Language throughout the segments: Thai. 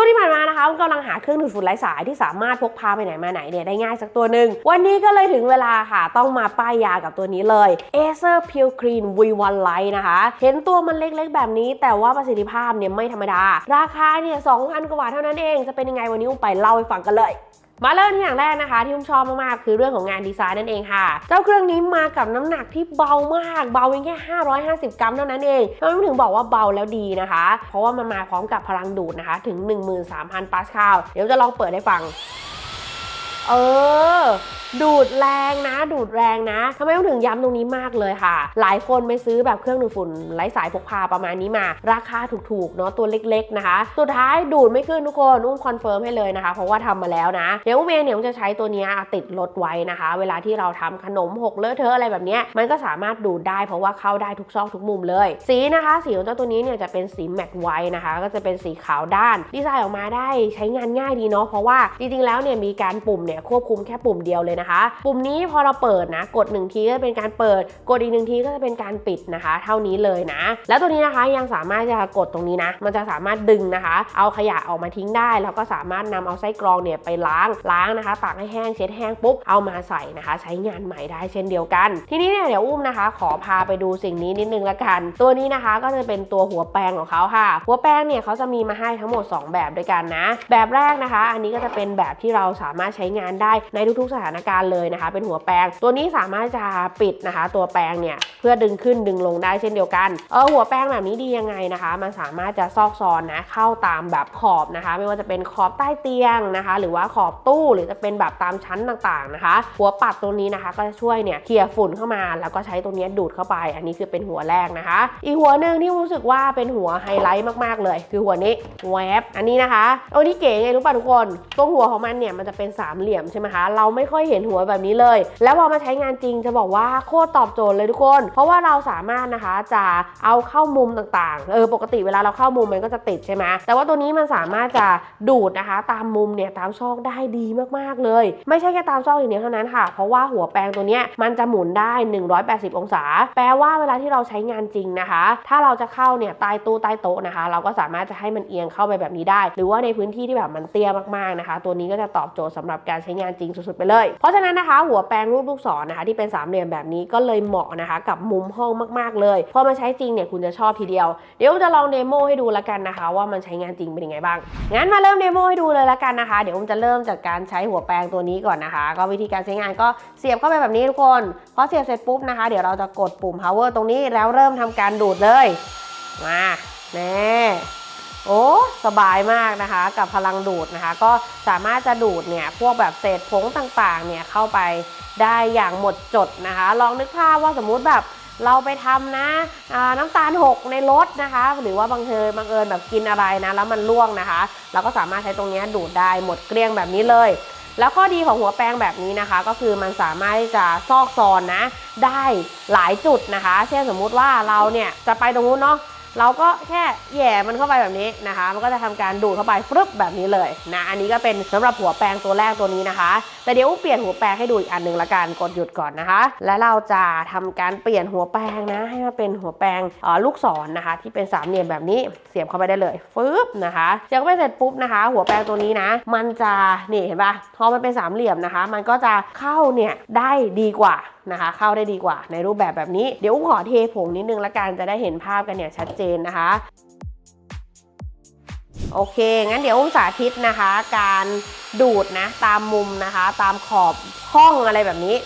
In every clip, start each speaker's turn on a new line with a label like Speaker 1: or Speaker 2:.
Speaker 1: ช่วงที่ผ่านมานะคะอุ้มกำลังหาเครื่องดูดฝุ่นไร้สายที่สามารถพกพาไปไหนมาไหนเนี่ยได้ง่ายสักตัวหนึ่งวันนี้ก็เลยถึงเวลาค่ะ ต้องมาป้ายยากับตัวนี้เลย Acer Pure Clean V1 Lite นะคะ เห็นตัวมันเล็กๆ แบบนี้ แต่ว่าประสิทธิภาพเนี่ยไม่ธรรมดา ราคาเนี่ย2,000กว่าเท่านั้นเอง จะเป็นยังไงวันนี้ไปเล่าให้ฟังกันเลย มาเริ่มที่อย่างแรกนะคะ ที่ผมชอบมากๆ คือเรื่องของงานดีไซน์นั่นเองค่ะ เจ้าเครื่องนี้มากับน้ำหนักที่เบามาก เบาเพียงแค่ 550 กรัมเท่านั้นเองทำไมถึงบอกว่าเบาแล้วดีนะคะ เพราะว่ามันมาพร้อมกับพลังดูดนะคะ ถึง 13,000 ปาสคาล เดี๋ยวจะลองเปิดให้ฟัง เออ ดูดแรงนะ ดูดแรงนะทำไมต้องถึงย้ำตรงนี้มากเลยค่ะ หลายคนไปซื้อแบบเครื่องดูดฝุ่นไร้สายพกพาประมาณนี้มา ราคาถูกๆเนาะตัวเล็กๆนะคะ สุดท้ายดูดไม่ขึ้นทุกคนอุ้มคอนเฟิร์มให้เลยนะคะ เพราะว่าทำมาแล้วนะเดี๋ยวอุ้มเองเนี่ยอุ้มจะใช้ตัวนี้ติดรถไว้นะคะ เวลาที่เราทำขนมหกเลอะเทอะอะไรแบบนี้มันก็สามารถดูดได้ เพราะว่าเข้าได้ทุกซอกทุกมุมเลย สีนะคะ สีของเจ้าตัวนี้เนี่ยจะเป็นสีแมตต์ไวท์นะคะ ก็จะเป็นสีขาวด้าน ดีไซน์ออกมาได้ใช้งานง่ายดีเนาะเพราะว่าจริงๆแล้วเนี่ยมีการปุ่มเนี่ยควบคุมแค่ปุ่มเดียวเลยนะคะ ปุ่มนี้พอเราเปิดนะ กดหนึ่งทีก็จะเป็นการเปิด กดอีกหนึ่งทีก็จะเป็นการปิดนะคะ เท่านี้เลยนะ แล้วตัวนี้นะคะยังสามารถจะกดตรงนี้นะ มันจะสามารถดึงนะคะ เอาขยะออกมาทิ้งได้ แล้วก็สามารถนำเอาไส้กรองเนี่ยไปล้างล้างนะคะตากให้แห้งเช็ดแห้งปุ๊บเอามาใส่นะคะ ใช้งานใหม่ได้เช่นเดียวกัน ทีนี้เนี่ยเดี๋ยวอุ้มนะคะ ขอพาไปดูสิ่งนี้นิดนึงละกัน ตัวนี้นะคะก็จะเป็นตัวหัวแปรงของเขาค่ะ หัวแปรงเนี่ยเขาจะมีมาให้ทั้งหมด 2 แบบด้วยกันนะ แบบแรกนะคะ อันนี้ก็จะเป็นแบบที่เราสามารถใช้งานได้ในทุกๆสถานการเลยนะคะ เป็นหัวแปรงตัวนี้สามารถจะปิดนะคะ ตัวแปรงเนี่ยเพื่อดึงขึ้นดึงลงได้เช่นเดียวกันเออหัวแปรงแบบนี้ดียังไงนะคะ มันสามารถจะซอกซอนนะเข้าตามแบบขอบนะคะ ไม่ว่าจะเป็นขอบใต้เตียงนะคะ หรือว่าขอบตู้หรือจะเป็นแบบตามชั้นต่างๆนะคะ หัวปัดตัวนี้นะคะ ก็จะช่วยเนี่ยเคลียร์ฝุ่นเข้ามา แล้วก็ใช้ตัวนี้ดูดเข้าไป อันนี้คือเป็นหัวแรกนะคะ อีกหัวหนึ่งที่รู้สึกว่าเป็นหัวไฮไลท์มากๆเลย คือหัวนี้แวบอันนี้นะคะโอ้นี่เก๋ไงรู้ป่ะทุกคนตัวหัวของมันเนี่ยมันจะเป็นสามเหลี่ยมใช่ไหมคะเราไม่ค่อยเห็นหัวแบบนี้เลย แล้วพอมาใช้งานจริงจะบอกว่าโคตรตอบโจทย์เลยทุกคน เพราะว่าเราสามารถนะคะจะเอาเข้ามุมต่างๆ เออปกติเวลาเราเข้ามุมมันก็จะติดใช่ไหมแต่ว่าตัวนี้มันสามารถจะดูดนะคะ ตามมุมเนี่ยตามซอกได้ดีมากๆเลย ไม่ใช่แค่ตามซอกอย่างเดียวเท่านั้นค่ะ เพราะว่าหัวแปรงตัวเนี้ยมันจะหมุนได้ 180 องศา แปลว่าเวลาที่เราใช้งานจริงนะคะ ถ้าเราจะเข้าเนี่ยใต้ตู้ใต้โต๊ะนะคะ เราก็สามารถจะให้มันเอียงเข้าไปแบบนี้ได้ หรือว่าในพื้นที่ที่แบบมันเตี้ยมากๆนะคะ ตัวนี้ก็จะตอบโจทย์สำหรับการใช้งานจริงสุดๆไปเลยเพราะราะฉะนั้นนะคะ หัวแปรงรูปลูกศรนะคะที่เป็นสามเหลี่ยมแบบนี้ก็เลยเหมาะนะคะ กับมุมห้องมากๆเลยพอมาใช้จริงเนี่ยคุณจะชอบทีเดียว เดี๋ยวจะลองเดโมให้ดูล้วกันนะคะ ว่ามันใช้งานจริงเป็นยังไงบ้างงั้นมาเริ่มเดโมให้ดูเลยล้วกันนะคะ เดี๋ยวผมจะเริ่มจากการใช้หัวแปรงตัวนี้ก่อนนะคะ ก็วิธีการใช้งานก็เสียบเข้าไปแบบนี้ทุกคนพอเสียบเสร็จปุ๊บนะคะ เดี๋ยวเราจะกดปุ่ม power ตรงนี้แล้วเริ่มทำการดูดเลยมาแน่ โอ้สบายมากนะคะ กับพลังดูดนะคะ ก็สามารถจะดูดเนี่ยพวกแบบเศษผงต่างๆเนี่ยเข้าไปได้อย่างหมดจดนะคะ ลองนึกภาพว่าสมมุติแบบเราไปทำนะน้ำตาลหกในรถนะคะ หรือว่าบางเอิญบางเอิญแบบกินอะไรนะ แล้วมันล่วงนะคะ เราก็สามารถใช้ตรงนี้ดูดได้หมดเกลี้ยงแบบนี้เลย แล้วข้อดีของหัวแปรงแบบนี้นะคะ ก็คือมันสามารถที่จะซอกซอนนะ ได้หลายจุดนะคะ เช่นสมมุติว่าเราเนี่ยจะไปตรงนู้นเนาะ เราก็แค่แย่มันเข้าไปแบบนี้นะคะ มันก็จะทำการดูดเข้าไปฟรึบแบบนี้เลยนะอันนี้ก็เป็นสำหรับหัวแปรงตัวแรกตัวนี้นะคะ แต่เดี๋ยวเปลี่ยนหัวแปรงให้ดูอีกอันหนึ่งละกันกดหยุดก่อนนะคะ และเราจะทำการเปลี่ยนหัวแปรงนะให้มาเป็นหัวแปรงลูกศรนะคะ ที่เป็นสามเหลี่ยมแบบนี้เสียบเข้าไปได้เลยฟึบนะคะเสียบเข้าไปเสร็จปุ๊บนะคะ หัวแปรงตัวนี้นะ มันจะนี่เห็นปะพอมันเป็นสามเหลี่ยมนะคะ มันก็จะเข้าเนี่ยได้ดีกว่านะคะ เข้าได้ดีกว่าในรูปแบบแบบนี้เดี๋ยวอุ้มขอเทผงนิดนึงละกันจะได้เห็นภาพกันเนี่ยชัดเจนนะคะ โอเค งั้นเดี๋ยวอุ้มสาธิตนะคะ การดูดนะตามมุมนะคะ ตามขอบห้องอะไรแบบนี้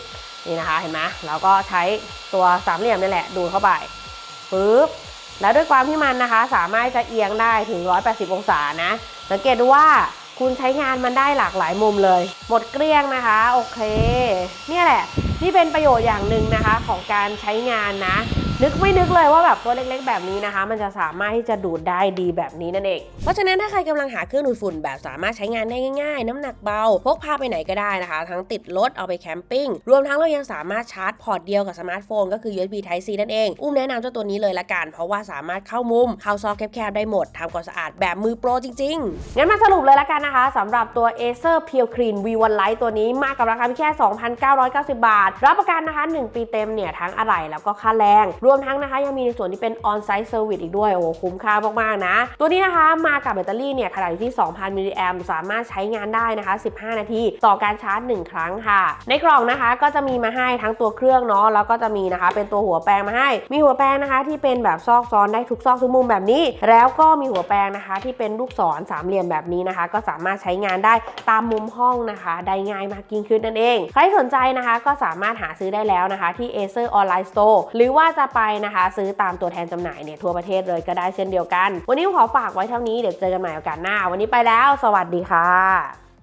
Speaker 1: นี่นะคะเห็นไหมเราก็ใช้ตัวสามเหลี่ยมนี่แหละดูดเข้าไปปึ๊บแล้วด้วยความที่มันนะคะ สามารถจะเอียงได้ถึง 180 องศานะ สังเกตดูว่าคุณใช้งานมันได้หลากหลายมุมเลย หมดเกลี้ยงนะคะ โอเค เนี่ยแหละ นี่เป็นประโยชน์อย่างหนึ่งนะคะของการใช้งานนะ นึกไม่นึกเลยว่าแบบตัวเล็กๆ แบบนี้นะคะ มันจะสามารถที่จะดูดได้ดีแบบนี้นั่นเอง เพราะฉะนั้นถ้าใครกำลังหาเครื่องดูดฝุ่นแบบสามารถใช้งานได้ง่าย ๆ น้ำหนักเบา พกพาไปไหนก็ได้นะคะ ทั้งติดรถเอาไปแคมปิ้ง รวมทั้งเรายังสามารถชาร์จพอร์ตเดียวกับสมาร์ทโฟนก็คือ USB Type C นั่นเอง อุ้มแนะนำเจ้าตัวนี้เลยละกัน เพราะว่าสามารถเข้ามุม เข้าซอกแคบๆได้หมดทำความสะอาดแบบมือโปรจริงๆ งั้นมาสรุปเลยละกันนะคะสำหรับตัว Acer Pure Clean V1 Lite ตัวนี้มากับราคาเพียงแค่ 2,990 บาท รับประกันนะคะ 1 ปีเต็มเนี่ยทั้งอะไหล่แล้วก็ค่าแรงรวมทั้งนะคะยังมีในส่วนที่เป็น on-site service อีกด้วย โอ้โหคุ้มค่ามากๆนะ ตัวนี้นะคะมากับแบตเตอรี่เนี่ยขนาดอยู่ที่ 2,000มิลลิแอมสามารถใช้งานได้นะคะ 15 นาที ต่อการชาร์จ 1 ครั้งค่ะ ในกล่องนะคะก็จะมีมาให้ทั้งตัวเครื่องเนาะแล้วก็จะมีนะคะ เป็นตัวหัวแปรงมาให้ มีหัวแปรงนะคะ ที่เป็นแบบซอกซ้อนได้ทุกซอกทุกมุมแบบนี้ แล้วก็มีหัวแปรงนะคะ ที่เป็นลูกศรสามเหลี่ยมแบบนี้นะคะ ก็สามารถใช้งานได้ตามมุมห้องนะคะ ได้ง่ายมากยิ่งขึ้นนั่นเอง ใครสนใจนะคะก็สามารถหาซื้อได้แล้วนะคะ ที่ Acer Online Store หรือว่าจะไปนะคะ ซื้อตามตัวแทนจำหน่ายเนี่ยทั่วประเทศเลยก็ได้เช่นเดียวกัน วันนี้ขอฝากไว้เท่านี้เดี๋ยวเจอกันใหม่โอกาสหน้า วันนี้ไปแล้ว สวัสดีค่ะ